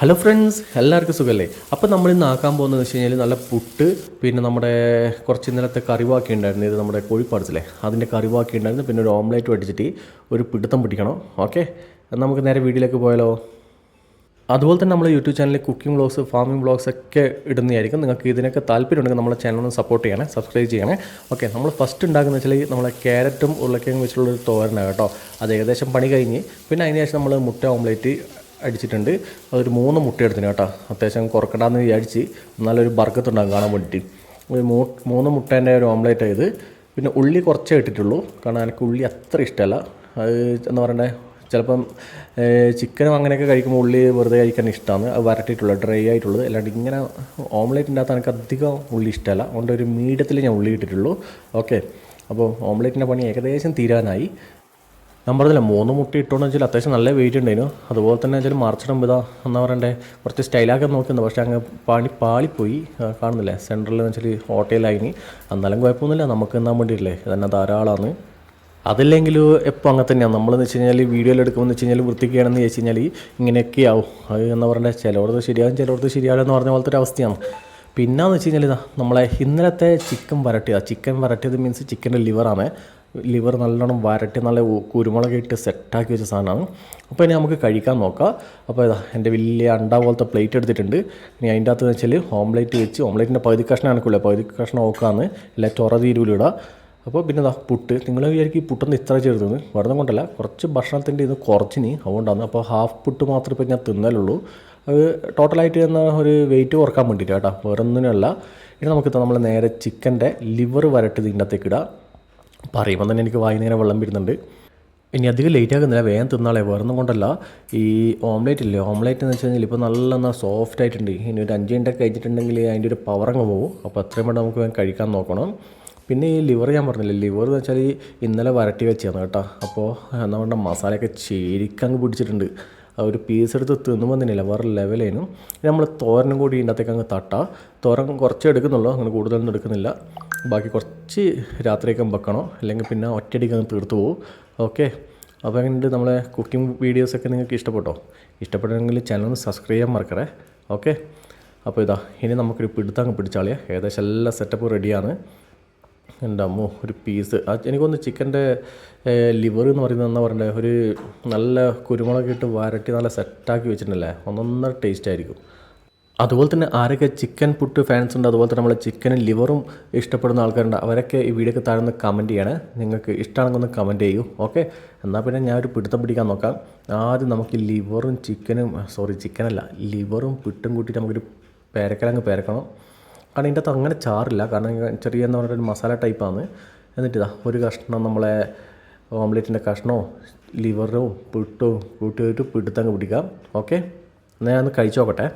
Hello friends എല്ലാവർക്കും സുഖമല്ലേ അപ്പോൾ നമ്മൾ ഇന്ന് ആക്കാൻ പോകുന്നത് വെച്ച് കഴിഞ്ഞാൽ നല്ല പുട്ട് പിന്നെ നമ്മുടെ കുറച്ച് ഇന്നലത്തെ കറിവാക്കി ഉണ്ടായിരുന്നു. ഇത് നമ്മുടെ കോഴിപ്പാടത്തിലെ അതിന്റെ കറിവാക്കി ഉണ്ടായിരുന്നു. പിന്നെ ഒരു ഓംലേറ്റ് അടിച്ചിട്ട് ഒരു പിടുത്തം പിടിക്കണം. ഓക്കെ നമുക്ക് നേരെ വീട്ടിലേക്ക് പോയാലോ? അതുപോലെ തന്നെ നമ്മൾ യൂട്യൂബ് ചാനലിൽ കുക്കിംഗ് വ്ളോഗ്സ് ഫാമിംഗ് വ്ളോഗ്സ് ഒക്കെ ഇടുന്നതായിരിക്കും. നിങ്ങൾക്ക് ഇതിനൊക്കെ താല്പര്യമുണ്ടെങ്കിൽ നമ്മളെ ചാനൽ ഒന്ന് സപ്പോർട്ട് ചെയ്യണേ സബ്സ്ക്രൈബ് ചെയ്യണേ. ഓക്കെ നമ്മൾ ഫസ്റ്റ് ഉണ്ടാക്കുന്ന വെച്ചാൽ നമ്മളെ ക്യാരറ്റും ഉരുളക്കിഴങ്ങ് വെച്ചിട്ടുള്ള ഒരു തോരനാണ് കേട്ടോ. അത് ഏകദേശം പണി കഴിഞ്ഞ് പിന്നെ അതിന് ശേഷം നമ്മൾ മുട്ട ഓംലേറ്റ് അടിച്ചിട്ടുണ്ട്. അതൊരു മൂന്ന് മുട്ട എടുത്തിന് കേട്ടോ. അത്യാവശ്യം കുറക്കണ്ടെന്ന് വിചാരിച്ച് നല്ലൊരു ബർക്കത്തുണ്ടാകും കാണാൻ വേണ്ടിയിട്ട്. മൂന്ന് മുട്ടേന്റെ ഒരു ഓംലേറ്റ് ആയത്. പിന്നെ ഉള്ളി കുറച്ചേ ഇട്ടിട്ടുള്ളൂ. കാരണം എനിക്ക് ഉള്ളി അത്ര ഇഷ്ടമല്ല. അത് എന്താ പറയണ്ടേ? ചിലപ്പം ചിക്കനും അങ്ങനെയൊക്കെ കഴിക്കുമ്പോൾ ഉള്ളി വെറുതെ കഴിക്കാൻ ഇഷ്ടമാണ് അത് വരട്ടിയിട്ടുള്ളത് ഡ്രൈ ആയിട്ടുള്ളത്. അല്ലാണ്ട് ഇങ്ങനെ ഓംലേറ്റിന്റെ അകത്ത് എനിക്ക് അധികം ഉള്ളി ഇഷ്ടമല്ല. അതുകൊണ്ട് ഒരു മീഡിയത്തിൽ ഞാൻ ഉള്ളി ഇട്ടിട്ടുള്ളൂ. ഓക്കെ അപ്പോൾ ഓംലേറ്റിന്റെ പണി ഏകദേശം തീരാനായി. ഞാൻ പറഞ്ഞില്ല മൂന്ന് മുട്ടി ഇട്ടോന്ന് വെച്ചാൽ അത്യാവശ്യം നല്ല വെയിറ്റ് ഉണ്ടായിരുന്നു അതുപോലെ തന്നെ വെച്ചാൽ മറിച്ചിടും ഇതാ എന്താ പറയണ്ടേ കുറച്ച് സ്റ്റൈലാക്കാൻ നോക്കുന്നത് പക്ഷേ അങ്ങ് പാളി പാളിപ്പോയി. കാണുന്നില്ലേ സെന്ററിൽ എന്ന് വെച്ചാൽ ഹോട്ടലായിനി എന്നാലും കുഴപ്പമൊന്നുമില്ല നമുക്ക് എന്നാൻ വേണ്ടിയിട്ടില്ലേ. ഇതന്നെ ധാരാളമാണ് അതല്ലെങ്കിൽ എപ്പോൾ അങ്ങനെ തന്നെയാണ് നമ്മളെന്ന് വെച്ച് കഴിഞ്ഞാൽ വീഡിയോയിൽ എടുക്കുമ്പോൾ വെച്ച് കഴിഞ്ഞാൽ വൃത്തിക്കുകയാണെന്ന് വെച്ച് കഴിഞ്ഞാൽ ഇങ്ങനെയൊക്കെ ആവും അത് എന്ന് പറയണ്ടേ ചിലവർക്ക് ശരിയാകും ചിലവർക്ക് ശരിയാവില്ലെന്ന് പറഞ്ഞ പോലത്തെ ഒരു അവസ്ഥയാണ്. പിന്നെന്ന് വെച്ച് കഴിഞ്ഞാൽ ഇതാ നമ്മളെ ഇന്നലത്തെ ചിക്കൻ വരട്ടിയതാണ് ചിക്കൻ വരട്ടിയത് മീൻസ് ചിക്കന്റെ ലിവറാണ് ലിവർ നല്ലോണം വരട്ടി നല്ല കുരുമുളക് ഇട്ട് സെറ്റാക്കി വെച്ച സാധനമാണ്. അപ്പോൾ ഇനി നമുക്ക് കഴിക്കാൻ നോക്കാം. അപ്പോൾ ഇതാ എന്റെ വലിയ അണ്ട പോലത്തെ പ്ലേറ്റ് എടുത്തിട്ടുണ്ട്. ഇനി അതിന്റെ അകത്ത് വെച്ചാൽ ഓംലേറ്റ് വെച്ച് ഓംലേറ്റിന്റെ പകുതി കഷ്ണം എനിക്കില്ല പകുതി കഷ്ണം നോക്കാമെന്ന് ഇല്ല ചൊറ അപ്പോൾ പിന്നെ ഇതാ പുട്ട്. നിങ്ങൾ വിചാരിക്കും ഈ പുട്ടൊന്ന് ഇത്ര ചെറുതെന്ന്. വെറുതെ കൊണ്ടല്ല കുറച്ച് ഭക്ഷണത്തിന്റെ ഇത് കുറച്ചിനി അതുകൊണ്ടാണ്. അപ്പോൾ ഹാഫ് പുട്ട് മാത്രമേ ഇപ്പോൾ ഞാൻ തിന്നലുള്ളൂ. അത് ടോട്ടലായിട്ട് എന്ന ഒരു വെയിറ്റ് കുറയ്ക്കാൻ വേണ്ടിയിട്ട് കേട്ടോ. വേറെ ഒന്നിനല്ല ഇനി നമുക്ക് നമ്മൾ നേരെ ചിക്കന്റെ ലിവർ വരട്ടി ഇതിന്റെ അകത്തേക്ക് ഇടാം. പറയുമ്പോൾ തന്നെ എനിക്ക് വൈകുന്നേരം വെള്ളം വരുന്നുണ്ട്. ഇനി അധികം ലേറ്റ് ആക്കുന്നില്ല വേഗം തിന്നാളെ. വേറൊന്നും കൊണ്ടല്ല. ഈ ഓംലേറ്റ് ഇല്ലേ? ഓംലേറ്റ് എന്ന് വെച്ച് കഴിഞ്ഞാൽ ഇപ്പോൾ നല്ല എന്നാൽ സോഫ്റ്റ് ആയിട്ടുണ്ട്. ഇനി ഒരു അഞ്ച് മിനിറ്റ് കഴിച്ചിട്ടുണ്ടെങ്കിൽ അതിന്റെ ഒരു പവർ അങ്ങ് പോകും അപ്പോൾ അത്രയും വേണ്ട നമുക്ക് വേഗം കഴിക്കാൻ നോക്കണം. പിന്നെ ഈ ലിവർ ഞാൻ പറഞ്ഞില്ലേ? ലിവർ എന്ന് വെച്ചാൽ ഇന്നലെ വരട്ടി വെച്ചതാണ് കേട്ടോ. അപ്പോൾ നമ്മുടെ മസാലയൊക്കെ ശരിക്കങ്ങ് പിടിച്ചിട്ടുണ്ട്. ഒരു പീസ് എടുത്ത് തിന്നുമ്പോൾ തന്നെയില്ല വേറെ ലെവലേനു നമ്മൾ തോരനും കൂടി ഇതിന്റെ അങ്ങ് തട്ട. തോരൻ കുറച്ചേ എടുക്കുന്നുള്ളൂ അങ്ങനെ കൂടുതലൊന്നും എടുക്കുന്നില്ല. ബാക്കി കുറച്ച് രാത്രിയൊക്കെ വെക്കണോ? അല്ലെങ്കിൽ പിന്നെ ഒറ്റയടിക്ക് അങ്ങ് തീർത്തു പോകും ഓക്കെ. അപ്പോൾ അങ്ങനെയുണ്ട് നമ്മളെ കുക്കിംഗ് വീഡിയോസൊക്കെ നിങ്ങൾക്ക് ഇഷ്ടപ്പെട്ടോ? ഇഷ്ടപ്പെട്ടെങ്കിൽ ചാനൽ ഒന്ന് സബ്സ്ക്രൈബ് ചെയ്യാൻ മറക്കറേ ഓക്കെ. അപ്പോൾ ഇതാ ഇനി നമുക്കൊരു പിടുത്തം അങ്ങ് പിടിച്ചാളിയാ. ഏകദേശം എല്ലാ സെറ്റപ്പും റെഡിയാണ് എന്റെ അമ്മോ ഒരു പീസ് എനിക്കൊന്ന് ചിക്കന്റെ ലിവർ എന്ന് പറയുന്നത് എന്താ പറയണ്ടേ ഒരു നല്ല കുരുമുളക് ഇട്ട് വരട്ടി നല്ല സെറ്റാക്കി വെച്ചിട്ടുണ്ടല്ലേ ഒന്നൊന്നര ടേസ്റ്റ് ആയിരിക്കും. അതുപോലെ തന്നെ ആരൊക്കെ ചിക്കൻ പുട്ട് ഫാൻസ് ഉണ്ട് അതുപോലെ തന്നെ നമ്മൾ ചിക്കനും ലിവറും ഇഷ്ടപ്പെടുന്ന ആൾക്കാരുണ്ട് അവരൊക്കെ ഈ വീഡിയോക്ക് താഴെ നിന്ന് കമന്റ് ചെയ്യണേ. നിങ്ങൾക്ക് ഇഷ്ടമാണെങ്കിൽ ഒന്ന് കമന്റ് ചെയ്യൂ ഓക്കെ എന്നാൽ പിന്നെ ഞാൻ ഒരു പിടുത്തം പിടിക്കാൻ നോക്കാം. ആദ്യം നമുക്ക് ലിവറും ചിക്കനും സോറി ചിക്കനല്ല ലിവറും പുട്ടും കൂട്ടിയിട്ട് നമുക്കൊരു പേരക്കലങ്ങ് പേരക്കണം. കാരണം ഇതിന്റെ അകത്ത് അങ്ങനെ ചാറില്ല. കാരണം ചെറിയ എന്ന് പറഞ്ഞൊരു മസാല ടൈപ്പാണ് എന്നിട്ട് ഇതാ ഒരു കഷ്ണം നമ്മളെ ഓംലെറ്റിന്റെ കഷ്ണവും ലിവറും പുട്ടോ കൂട്ടി ഒരു പിടുത്തങ്ങ് പിടിക്കാം. ഓക്കെ എന്നാൽ ഞാൻ ഒന്ന് കഴിച്ചു നോക്കട്ടെ.